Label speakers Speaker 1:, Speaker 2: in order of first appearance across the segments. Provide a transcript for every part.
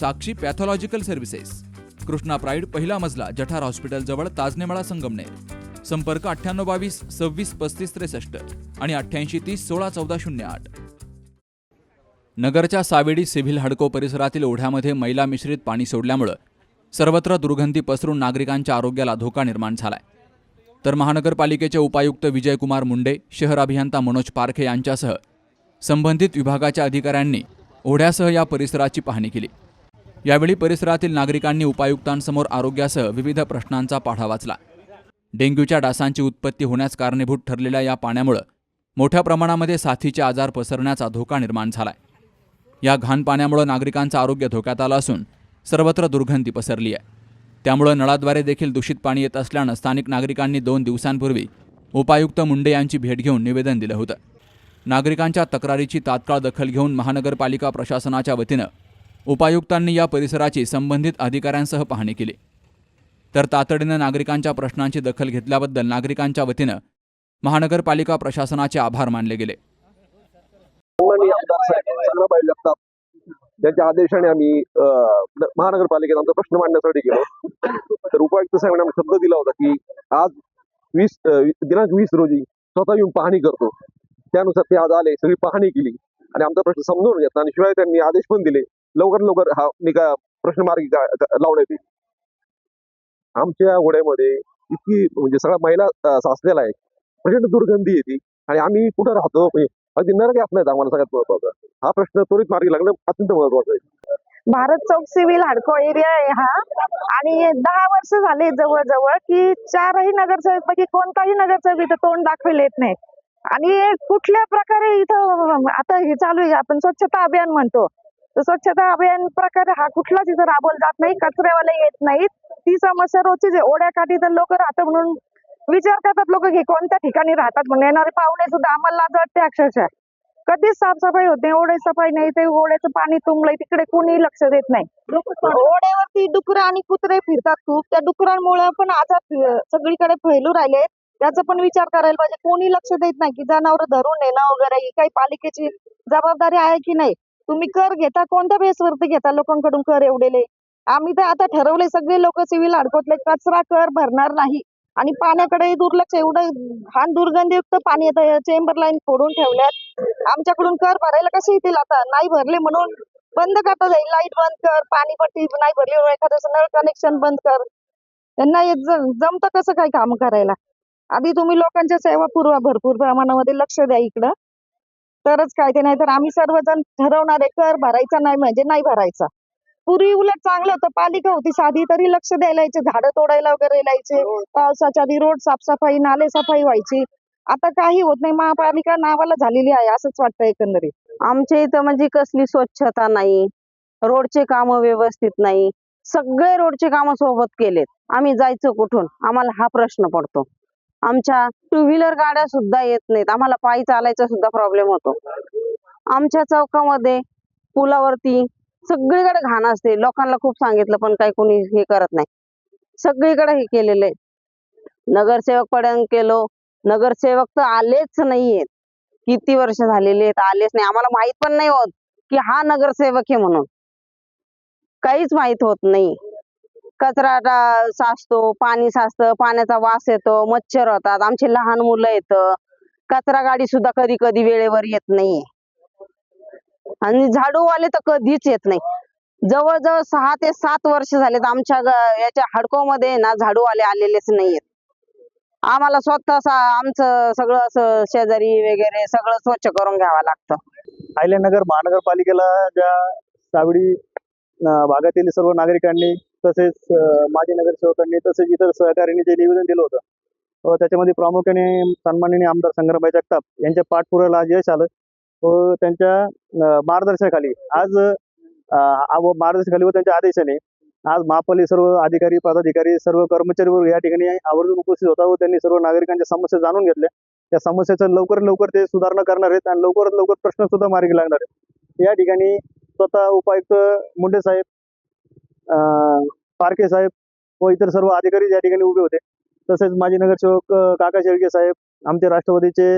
Speaker 1: Sakshi pathological services. Krishna pride पहिला मजला जठार हॉस्पिटलजवळ ताजनेमाळा संगमनेर. संपर्क अठ्ठ्याण्णव बावीस सव्वीस पस्तीस त्रेसष्ट आणि अठ्ठ्याऐंशी तीस सोळा चौदा शून्य आठ. नगरच्या सावेडी सिव्हिल हडको परिसरातील ओढ्यामध्ये मैला मिश्रित पाणी सोडल्यामुळं सर्वत्र दुर्गंधी पसरून नागरिकांच्या आरोग्याला धोका निर्माण झालाय. तर महानगरपालिकेचे उपायुक्त विजयकुमार मुंडे शहर अभियंता मनोज पारखे यांच्यासह संबंधित विभागाच्या अधिकाऱ्यांनी ओढ्यासह या परिसराची पाहणी केली. यावेळी परिसरातील नागरिकांनी उपायुक्तांसमोर आरोग्यासह विविध प्रश्नांचा पाढा वाचला. डेंग्यूच्या डासांची उत्पत्ती होण्यास कारणीभूत ठरलेल्या या पाण्यामुळं मोठ्या प्रमाणामध्ये साथीचे आजार पसरण्याचा धोका निर्माण झालाय. या घाण पाण्यामुळं नागरिकांचं आरोग्य धोक्यात आलं असून सर्वत्र दुर्गंधी पसरली आहे. त्यामुळं नळाद्वारे देखील दूषित पाणी येत असल्यानं स्थानिक नागरिकांनी दोन दिवसांपूर्वी उपायुक्त मुंडे यांची भेट घेऊन निवेदन दिलं होतं. नागरिकांच्या तक्रारीची तात्काळ दखल घेऊन महानगरपालिका प्रशासनाच्या वतीनं उपायुक्तांनी या परिसराची संबंधित अधिकाऱ्यांसह पाहणी केली. तर तातडीनं नागरिकांच्या प्रश्नांची दखल घेतल्याबद्दल नागरिकांच्या वतीनं महानगरपालिका प्रशासनाचे आभार मानले गेले.
Speaker 2: त्यांच्या साहेब आदेशाने आम्ही अं, महानगरपालिकेत आमचा प्रश्न मांडण्यासाठी गेलो. तर उपायुक्त साहेबांनी आम्ही शब्द दिला होता की आज वीस दिनांक वीस रोजी स्वतः येऊन पाहणी करतो. त्यानुसार ते आज आले सगळी पाहणी केली. आणि आमचा प्रश्न समजून घेतला आणि शिवाय त्यांनी आदेश पण दिले. लवकर लवकर हा निका प्रश्न मार्गी लावण्यात येईल. आमच्या घोड्यामध्ये इतकी म्हणजे सगळ्या महिला साचलेला आहे. प्रचंड दुर्गंधी येते आणि आम्ही कुठं राहतो? म्हणजे अगदी नरक असणार आम्हाला सगळ्यात महत्त्वाचा हा प्रश्न त्वरित मार्गी लागणं अत्यंत महत्वाचं आहे.
Speaker 3: भारत चौक सिव्हिल हाडको एरिया आहे हा. आणि दहा वर्ष झाले जवळजवळ की चारही नगरसेवक पैकी कोणताही नगरसेवक इथं तोंड दाखवले येत नाही. आणि कुठल्या प्रकारे इथं आता हे चालू आहे आपण स्वच्छता अभियान म्हणतो. स्वच्छता अभियान प्रकारे हा कुठलाच इथं राबवला जात नाही कचरेवाले येत नाहीत. ती समस्या रोजची ओढ्या ओढ्याकाठी तर लोक राहतात म्हणून विचार करतात लोक की कोणत्या ठिकाणी राहतात म्हणून. येणारे पाहुणे सुद्धा आम्हाला लाज वाटते अक्षरशः. कधीच साफसफाई होत नाही ओढे सफाई नाही ते ओढ्याचं पाणी तुंबलंय तिकडे कोणी लक्ष देत नाही. ओढ्यावरती डुकरं आणि कुत्रे फिरतात खूप. त्या डुकरांमुळे पण आजार सगळीकडे फैलू राहिले त्याचा पण विचार करायला पाहिजे. कोणी लक्ष देत नाही की जनावर धरून नेणं वगैरे ही काही पालिकेची जबाबदारी आहे की नाही? तुम्ही कर घेता कोणत्या बेसवरती घेता लोकांकडून कर एवढेले? आम्ही तर आता ठरवले सगळे लोक सिव्हिल अडकवतले कचरा कर भरणार नाही. आणि पाण्याकडे दुर्लक्ष एवढं घाण दुर्गंधीयुक्त पाणी येतं चेंबर लाईन फोडून ठेवल्यात. आमच्याकडून कर भरायला कसे येतील आता? नाही भरले म्हणून बंद करता जाईल. लाइट बंद कर पाणी पट्टी नाही भरली म्हणून एखादं नळ कनेक्शन बंद कर. त्यांना जमतं कसं काय काम करायला? आधी तुम्ही लोकांच्या सेवा पुरवा भरपूर प्रमाणामध्ये लक्ष द्या इकडं. तरच काय ते नाही तर आम्ही सर्वजण ठरवणारे कर भरायचा नाही म्हणजे नाही भरायचा. पूर्वी उलट चांगलं होतं पालिका होती साधी तरी लक्ष द्यायला यायचे झाडं तोडायला वगैरे यायचे पावसाच्या आधी रोड साफसफाई नाले सफाई व्हायची. आता काही होत नाही महापालिका नावाला झालेली आहे असंच वाटतं एकंदरीत.
Speaker 4: आमच्या इथं म्हणजे कसली स्वच्छता नाही रोडचे काम व्यवस्थित नाही सगळे रोडचे काम सोबत केलेत. आम्ही जायचं कुठून? आम्हाला हा प्रश्न पडतो. आमच्या टू व्हीलर गाड्या सुद्धा येत नाहीत. आम्हाला पायी चालायचा सुद्धा प्रॉब्लेम होतो. आमच्या चौकामध्ये पुलावरती सगळीकडे घाण असते. लोकांना खूप सांगितलं पण काही कोणी हे करत नाही. सगळीकडे हे केलेलं आहे. नगरसेवक पर्यंत केलो. नगरसेवक तर आलेच नाहीयेत. किती वर्ष झालेले आहेत आलेच नाही. आम्हाला माहीत पण नाही होत की हा नगरसेवक आहे म्हणून. काहीच माहीत होत नाही. कचरा टा- साचतो पाणी साचतं पाण्याचा वास येतो मच्छर होतात आमची लहान मुलं येत कचरा गाडी सुद्धा कधी कधी वेळेवर येत नाही. आणि झाडूवाले तर कधीच येत नाही. जवळजवळ सहा ते सात वर्ष झालेत आमच्या ग- याच्या हडकोमध्ये ना झाडूवाले आलेलेच नाहीयेत. आम्हाला स्वतः सा- आमचं सगळं असं शेजारी वगैरे सगळं स्वच्छ करून घ्यावं लागतं.
Speaker 5: नगर महानगरपालिकेला ज्या सावडी अं, भागातील सर्व नागरिकांनी तसेच माजी नगरसेवकांनी तसेच इतर सहकाऱ्यांनी जे निवेदन दिलं होतं व त्याच्यामध्ये प्रामुख्याने सन्माननीय आमदार संग्रामभाई जगताप यांच्या पाठपुराला आज यश आलं. व त्यांच्या मार्गदर्शनाखाली आज व मार्गदर्शनाखाली व त्यांच्या आदेशाने आज महापालिका सर्व अधिकारी पदाधिकारी सर्व कर्मचारी वर्ग या ठिकाणी आवर्जून उपस्थित होता व त्यांनी सर्व नागरिकांच्या समस्या जाणून घेतल्या. त्या समस्याचं लवकर लवकर ते सुधारणा करणार आहेत आणि लवकरात लवकर प्रश्न सुद्धा मार्गी लागणार आहेत. या ठिकाणी स्वतः उपायुक्त मुंडे साहेब पारखे साहेब व इतर सर्व अधिकारी या ठिकाणी उभे होते. तसेच माजी नगरसेवक काका शेळके साहेब आमचे राष्ट्रवादीचे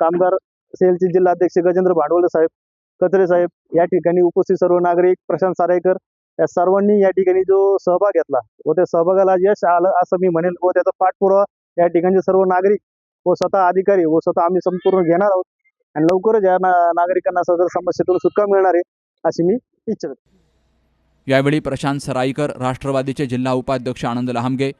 Speaker 5: कामगार सेलचे जिल्हाध्यक्ष गजेंद्र भांडवले साहेब कचरे साहेब या ठिकाणी उपस्थित सर्व नागरिक प्रशांत सारायकर या सर्वांनी या ठिकाणी जो सहभाग घेतला व त्या सहभागाला यश आलं असं मी म्हणेल व त्याचा पाठपुरावा या ठिकाणचे सर्व नागरिक व स्वतः अधिकारी व स्वतः आम्ही संपूर्ण घेणार आहोत. आणि लवकरच या नागरिकांना सदर समस्येतून सुटका मिळणार आहे अशी मी इच्छा
Speaker 1: यावेळी प्रशांत सराईकर राष्ट्रवादीचे जिल्हा उपाध्यक्ष आनंद लहामगे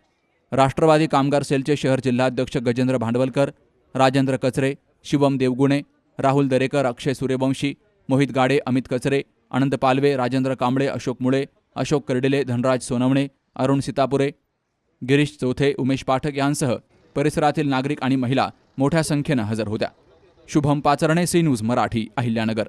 Speaker 1: राष्ट्रवादी कामगार सेलचे शहर जिल्हाध्यक्ष गजेंद्र भांडवलकर राजेंद्र कचरे शिवम देवगुणे राहुल दरेकर अक्षय सूर्यवंशी मोहित गाडे अमित कचरे आनंद पालवे राजेंद्र कांबळे अशोक मुळे अशोक कर्डिले धनराज सोनवणे अरुण सीतापुरे गिरीश चौथे उमेश पाठक यांसह परिसरातील नागरिक आणि महिला मोठ्या संख्येनं हजर होत्या. Shubham Pacharne C news Marathi Ahilyanagar.